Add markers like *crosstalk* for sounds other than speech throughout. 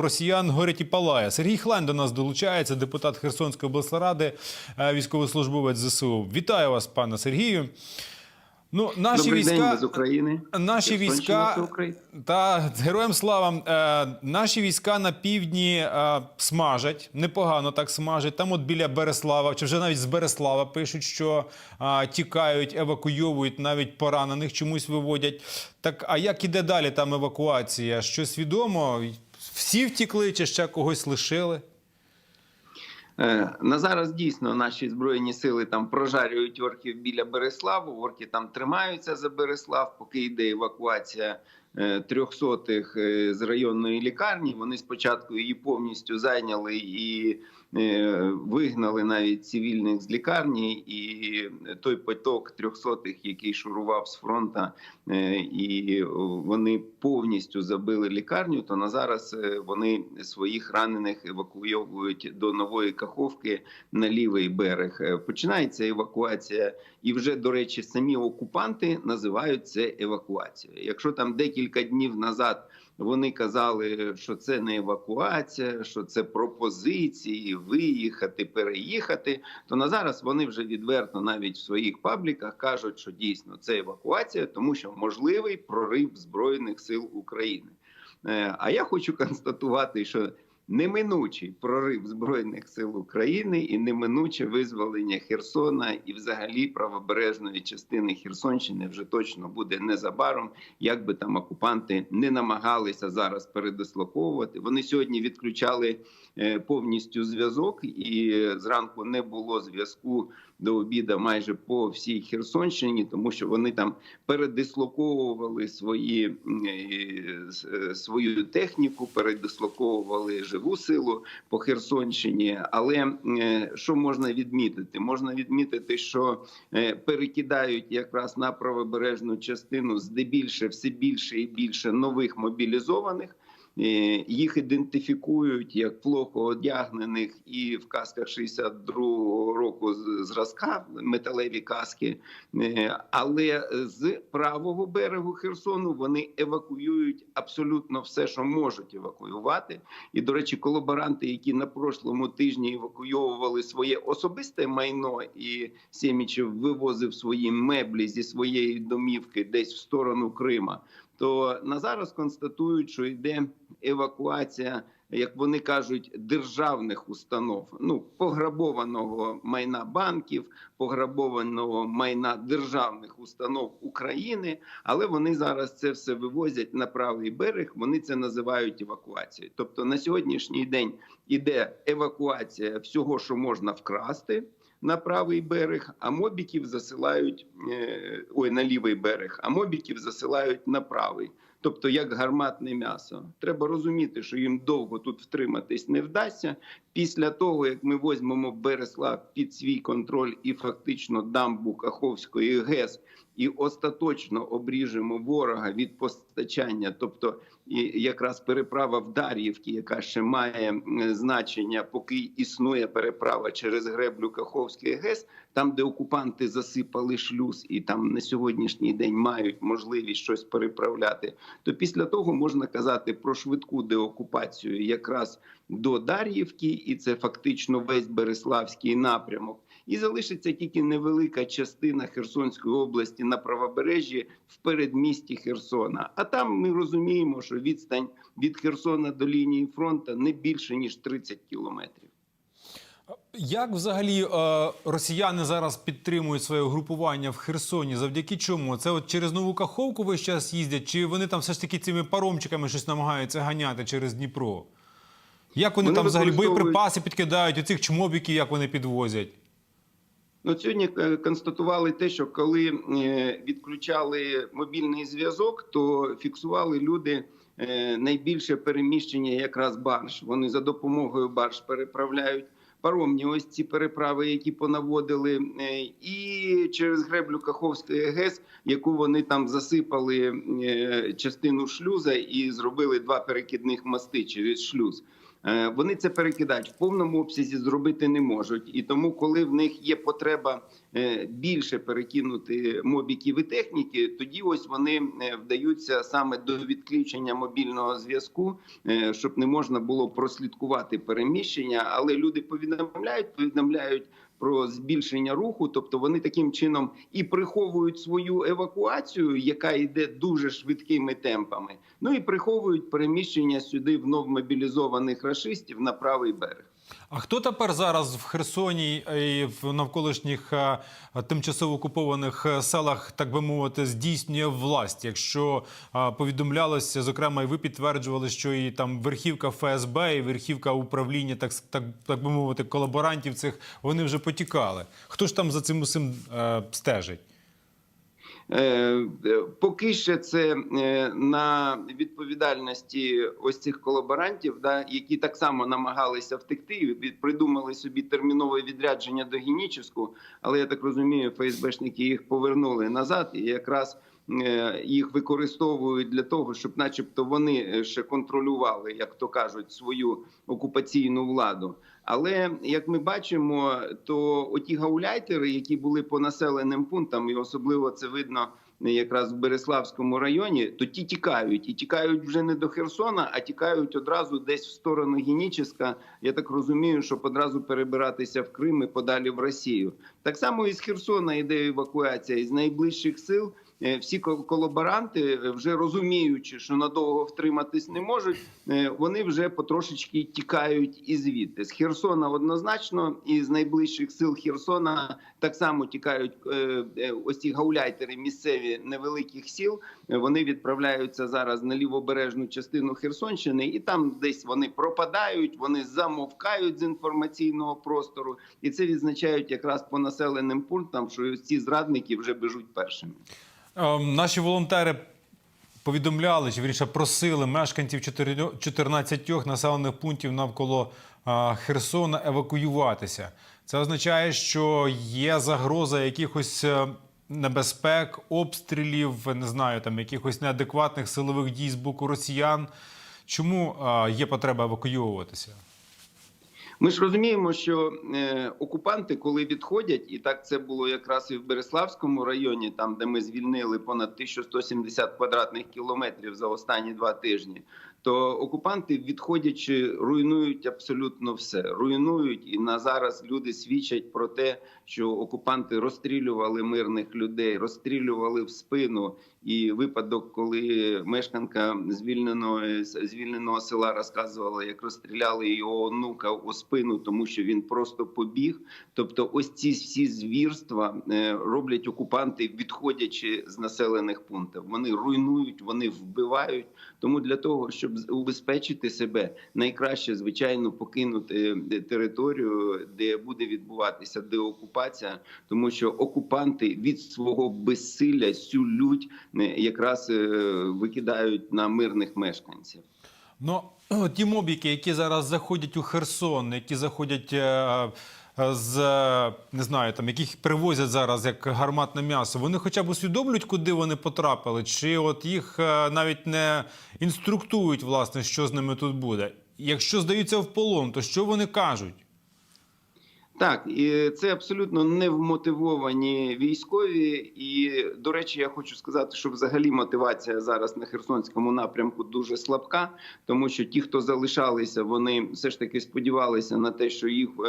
Росіян горить і палає. Сергій Хлань до нас долучається, депутат Херсонської обласної ради, е, військовослужбовець ЗСУ. Вітаю вас, пане Сергію. Ну, наші Добрий війська, день, з України. Наші Херсонщина, війська та героям слава. Е, наші війська на півдні е, смажать непогано так смажать. Там, от біля Береслава, чи вже навіть з Береслава пишуть, що е, тікають, евакуйовують, навіть поранених чомусь виводять. Так, а як іде далі там евакуація? Щось відомо? Всі втікли, чи ще когось лишили? Е, На зараз дійсно наші збройні сили там прожарюють орків біля Береславу. Орки там тримаються за Береслав, поки йде евакуація е, трьохсотих е, з районної лікарні. Вони спочатку її повністю зайняли і вигнали навіть цивільних з лікарні. І той поток трьохсотих, який шурував з фронта, е, і вони повністю забили лікарню. То на зараз е, вони своїх ранених евакуйовують до нової каховки на лівий берег. Е, Починається евакуація, і вже до речі, самі окупанти називають це евакуацією. Якщо там декілька днів назад. Вони казали, що це не евакуація, що це пропозиції виїхати, переїхати. То на зараз вони вже відверто навіть в своїх пабліках кажуть, що дійсно це евакуація, тому що можливий прорив збройних сил України. Е, А я хочу *laughs* констатувати, що неминучий прорив збройних сил України і неминуче визволення Херсона і, взагалі, правобережної частини Херсонщини вже точно буде незабаром. Як би там окупанти не намагалися зараз передислоковувати. Вони сьогодні відключали е, повністю зв'язок, і зранку не було зв'язку до обіда майже по всій Херсонщині, тому що вони там передислоковували свої е, е, свою техніку, передислоковували живу силу по Херсонщині. Але е, що можна відмітити? Можна відмітити, що перекидають якраз на правобережну частину здебільше все більше і більше нових мобілізованих. Е, Їх ідентифікують як плохо одягнених і в касках 62-го року зразка металеві каски. Е, Але з правого берегу Херсону вони евакуюють абсолютно все, що можуть евакуювати. І, до речі, колаборанти, які на прошлому тижні евакуйовували своє особисте майно, і Сємічев вивозив свої меблі зі своєї домівки десь в сторону Крима то на зараз констатують, що йде евакуація, як вони кажуть, державних установ. Ну пограбованого майна банків, пограбованого майна державних установ України. Але вони зараз це все вивозять на правий берег. Вони це називають евакуацією. Тобто на сьогоднішній день іде евакуація всього, що можна вкрасти на правий берег, а мобіків засилають е, ой, на лівий берег, а мобіків засилають на правий. Тобто як гарматне м'ясо. Треба розуміти, що їм довго тут втриматись не вдасться. Після того, як ми возьмемо Береслав під свій контроль і фактично дамбу Каховської ГЕС, і остаточно обріжемо ворога від постачання, тобто якраз переправа в Дар'ївки, яка ще має значення, поки існує переправа через греблю Каховської ГЕС, там, де окупанти засипали шлюз, і там на сьогоднішній день мають можливість щось переправляти, то після того можна казати про швидку деокупацію якраз до Дар'ївки, і це фактично весь Береславський напрямок. І залишиться тільки невелика частина Херсонської області на правобережжі в передмісті Херсона. А там ми розуміємо, що відстань від Херсона до лінії фронту не більше ніж 30 кілометрів. Як взагалі е, росіяни зараз підтримують своє угрупування в Херсоні? Завдяки чому? Це от через нову Каховку весь час їздять, чи вони там все ж таки цими паромчиками щось намагаються ганяти через Дніпро? Як вони, Вони там взагалі використовують- боєприпаси підкидають, оцих чмобіків, як вони підвозять? Ну, сьогодні е, констатували те, що коли е, відключали мобільний зв'язок, то фіксували люди е, найбільше переміщення якраз барж. Вони за допомогою барж переправляють паромні ось ці переправи, які понаводили, і через греблю Каховської ГЕС, яку вони там засипали частину шлюза і зробили два перекидних мости через шлюз. Е, Вони це перекидають в повному обсязі зробити не можуть, і тому, коли в них є потреба е, більше перекинути мобіків і техніки, тоді ось вони е, вдаються саме до відключення мобільного зв'язку, щоб не можна було прослідкувати переміщення. Але люди повідомляють, повідомляють. Про збільшення руху, тобто вони таким чином і приховують свою евакуацію, яка йде дуже швидкими темпами. Ну і приховують переміщення сюди вновь мобілізованих рашистів на правий берег. А хто тепер зараз в Херсоні і в навколишніх е, тимчасово окупованих е, селах, так би мовити, здійснює власть? Якщо е, повідомлялося, зокрема, і ви підтверджували, що і там верхівка ФСБ, і верхівка управління, так так, так би мовити, колаборантів цих вони вже потікали. Хто ж там за цим усім е, стежить? Е, е, Поки ще це е, на відповідальності ось цих колаборантів, да, які так само намагалися втекти, і придумали собі термінове відрядження до Генічівську, але я так розумію, ФСБшники їх повернули назад і якраз. Е, Їх використовують для того, щоб, начебто, вони е, ще контролювали, як то кажуть, свою окупаційну владу. Але як ми бачимо, то оті гауляйтери, які були по населеним пунктам, і особливо це видно якраз в Береславському районі, то ті тікають і тікають вже не до Херсона, а тікають одразу десь в сторону Геніческа. Я так розумію, щоб одразу перебиратися в Крим і подалі в Росію. Так само із Херсона йде евакуація із найближчих сил. Е, Всі колаборанти, е, вже розуміючи, що надовго втриматись не можуть, е, вони вже потрошечки тікають і звідти. З Херсона однозначно, і з найближчих сил Херсона так само тікають ось ці гауляйтери місцеві невеликих сіл. Вони відправляються зараз на лівобережну частину Херсонщини, і там десь вони пропадають, вони замовкають з інформаційного простору, і це відзначають якраз по населеним пунктам, що ці зрадники вже біжуть першими. Ем, Наші волонтери повідомляли, чи вірніше просили мешканців 14 населених пунктів навколо Херсона евакуюватися. Це означає, що є загроза якихось е, небезпек, обстрілів, не знаю, там якихось неадекватних силових дій з боку росіян. Чому а, є потреба евакуюватися? Ми ж розуміємо, що е, окупанти, коли відходять, і так це було якраз і в Береславському районі, там де ми звільнили понад 1170 квадратних кілометрів за останні два тижні. То окупанти, відходячи, руйнують абсолютно все. Руйнують і на зараз люди свідчать про те, що окупанти розстрілювали мирних людей, розстрілювали в спину. І випадок, коли мешканка звільненого звільненого села розказувала, як розстріляли його онука у спину, тому що він просто побіг. Тобто, ось ці всі звірства е, роблять окупанти, відходячи з населених пунктів. Вони руйнують, вони вбивають. Тому для того, щоб убезпечити себе, найкраще звичайно покинути е, територію, де буде відбуватися деокупація, тому що окупанти від свого безсилля цю лють е, якраз е, викидають на мирних мешканців. Ну, *clears throat* ті мобіки, які зараз заходять у Херсон, які заходять з е, не знаю, там яких привозять зараз як гарматне м'ясо, вони хоча б усвідомлюють, куди вони потрапили, чи от їх е, навіть не інструктують, власне, що з ними тут буде. Якщо здаються в полон, то що вони кажуть? Так, і це абсолютно невмотивовані військові. І до речі, я хочу сказати, що взагалі мотивація зараз на Херсонському напрямку дуже слабка, тому що ті, хто залишалися, вони все ж таки сподівалися на те, що їх е,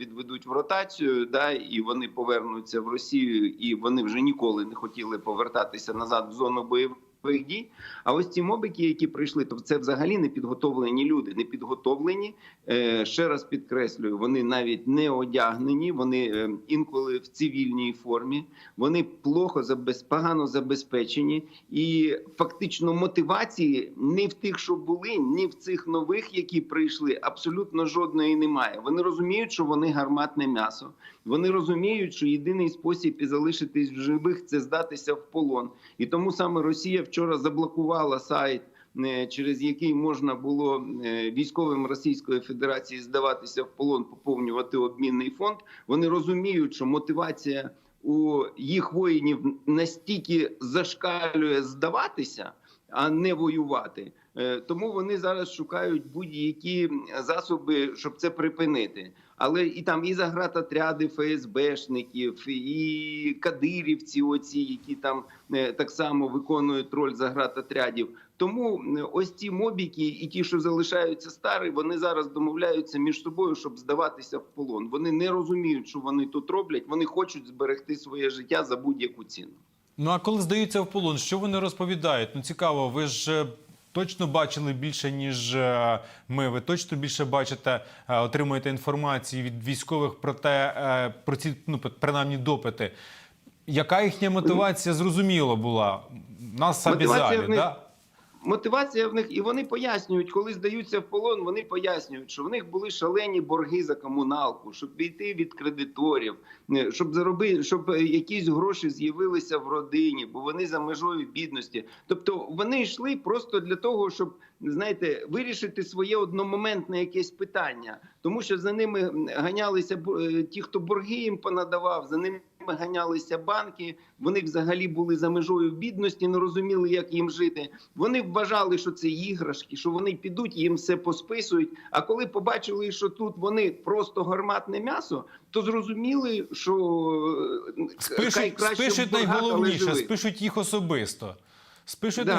відведуть в ротацію, да, і вони повернуться в Росію, і вони вже ніколи не хотіли повертатися назад в зону бойових. Дій, а ось ці мобики, які прийшли, то це взагалі не підготовлені люди, не підготовлені. Е, ще раз підкреслюю, вони навіть не одягнені, вони е, інколи в цивільній формі, вони плохо погано забезпечені, і фактично мотивації ні в тих, що були, ні в цих нових, які прийшли, абсолютно жодної немає. Вони розуміють, що вони гарматне м'ясо. Вони розуміють, що єдиний спосіб і залишитись в живих це здатися в полон. І тому саме Росія вчора заблокувала сайт. е, Через який можна було е, військовим Російської Федерації здаватися в полон, поповнювати обмінний фонд. Вони розуміють, що мотивація у їх воїнів настільки зашкалює здаватися, а не воювати. Е, Тому вони зараз шукають будь-які засоби, щоб це припинити. Але і там і загратотряди ФСБшників, і кадирівці, оці, які там е, так само виконують роль загратотрядів. Тому ось ці мобіки і ті, що залишаються старі, вони зараз домовляються між собою, щоб здаватися в полон. Вони не розуміють, що вони тут роблять. Вони хочуть зберегти своє життя за будь-яку ціну. Ну а коли здаються в полон, що вони розповідають? Ну цікаво, ви ж е, точно бачили більше, ніж е, ми. Ви точно більше бачите, е, отримуєте інформації від військових про те, е, про ці ну принаймні допити. Яка їхня мотивація зрозуміло була? Нас обізалі, да? Мотивація в них, і вони пояснюють, коли здаються в полон, вони пояснюють, що в них були шалені борги за комуналку, щоб війти від кредиторів, е, щоб заробити, щоб е, якісь гроші з'явилися в родині, бо вони за межою бідності. Тобто вони йшли просто для того, щоб знаєте, вирішити своє одномоментне якесь питання, тому що за ними ганялися е, ті, хто борги їм понадавав, за ними ганялися банки. Вони взагалі були за межою бідності, не розуміли, як їм жити. Вони вважали, що це іграшки, що вони підуть, їм все посписують. А коли побачили, що тут вони просто гарматне м'ясо, то зрозуміли, що спишуть, хай краще спишуть найголовніше, спишуть їх особисто. Спишуть Да.